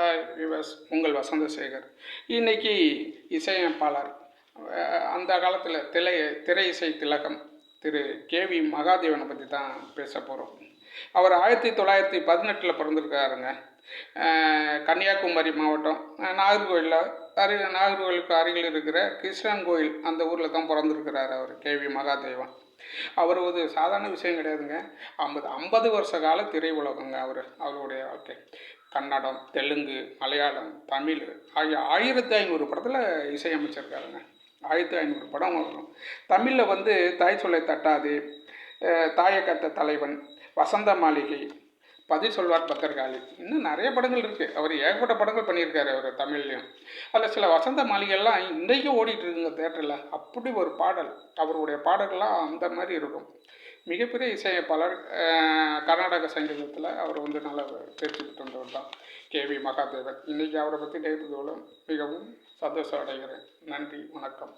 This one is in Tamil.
ஹாய் விவஸ் உங்கள் வசந்தசேகர். இன்னைக்கு இசையமைப்பாளர். அந்த காலத்தில் திரை திரை இசை திலகம் திரு கேவி மகாதேவனை பற்றி தான் பேச போகிறோம் அவர் ஆயிரத்தி தொள்ளாயிரத்தி பதினெட்டில் பிறந்திருக்காருங்க. கன்னியாகுமரி மாவட்டம் அஹ், நாகர்கோயிலில் அரு நாகர்கோயிலுக்கு அருகில் இருக்கிற கிருஷ்ணன் கோயில் அந்த ஊரில் தான் பிறந்திருக்கிறார் அவர் கேவி மகாதேவன். அவர் ஒரு சாதாரண விஷயம் கிடையாதுங்க. ஐம்பது ஐம்பது வருஷ கால திரையுலகங்க அவர் அவருடைய வாழ்க்கை. கன்னடம் தெலுங்கு மலையாளம் தமிழ் ஆகிய ஆயிரத்தி ஐநூறு படத்தில் இசையமைச்சிருக்காருங்க. ஆயிரத்தி ஐநூறு படம் வரும். தமிழில் வந்து தாய் சொல்லை தட்டாது தாயக்கத்த தலைவன் வசந்த மாளிகை பதி சொல்வார் பக்தர்காளி இன்னும் நிறைய படங்கள் இருக்குது அவர் ஏகப்பட்ட படங்கள் பண்ணியிருக்காரு அவர் தமிழ்லையும். அதில் சில வசந்த மாளிகைலாம் இன்றைக்கும் ஓடிட்டு இருக்குங்க தேட்டரில் அப்படி ஒரு பாடல். அவருடைய பாடல்கள்லாம் அந்த மாதிரி இருக்கும். மிகப்பெரிய இசையமைப்பாளர் கர்நாடக சங்கீதத்தில் அவர் வந்து நல்ல தேர்ச்சி பெற்றவர் தான். தான் கேவி மகாதேவன். இன்றைக்கி அவரை பற்றி கேட்பது மிகவும் சந்தோஷம் அடைகிறேன். நன்றி. வணக்கம்.